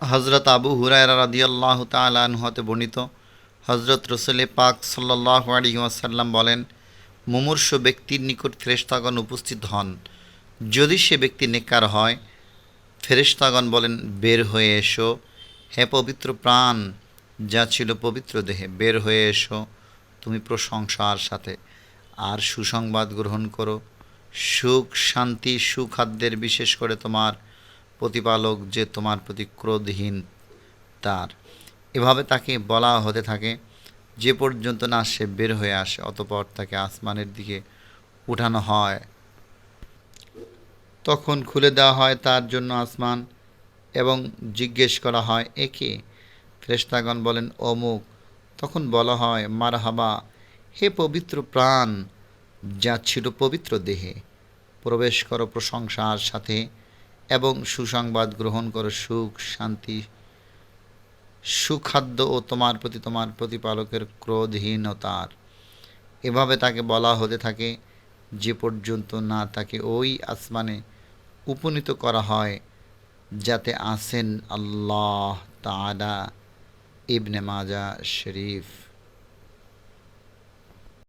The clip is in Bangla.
হজরত আবু হুরায়রা রাদিয়াল্লাহ তালান হতে বর্ণিত। হজরত রসুল পাক সাল্লাহ আলী ওয়াসাল্লাম বলেন, মুমূর্ষ ব্যক্তির নিকট ফেরেশতাগণ উপস্থিত হন। যদি সে ব্যক্তি নেকার হয়, ফেরেশতাগণ বলেন, বের হয়ে এসো। হে পবিত্র প্রাণ, যা ছিল পবিত্র দেহে, বের হয়ে এসো। তুমি প্রশংসার সাথে আর সুসংবাদ গ্রহণ করো। সুখ, শান্তি, সুখাদ্যের বিশেষ করে তোমার প্রতিপালক যে তোমার প্রতি ক্রোধহীন তার। এভাবে তাকে বলা হতে থাকে, যে পর্যন্ত না সে বের হয়ে আসে, অতপর তাকে আসমানের দিকে উঠানো হয়। তখন খুলে দেওয়া হয় তার জন্য আসমান এবং জিজ্ঞেস করা হয় একে ফ্রেস্তাগণ বলেন, অমুক। তখন বলা হয়, মারহাবা, হে পবিত্র প্রাণ, যা ছিল পবিত্র দেহে। প্রবেশ করো প্রশংসার সাথে এবং সুসংবাদ গ্রহণ করো, সুখ, শান্তি, সুখাদ্য ও তোমার প্রতি তোমার প্রতিপালকের ক্রোধহীনতার। এভাবে তাকে বলা হতে থাকে, যে পর্যন্ত না তাকে ওই আসমানে উপনীত করা হয়, যাতে আসেন আল্লাহ তাআলা ইবনে মাজা শরীফ।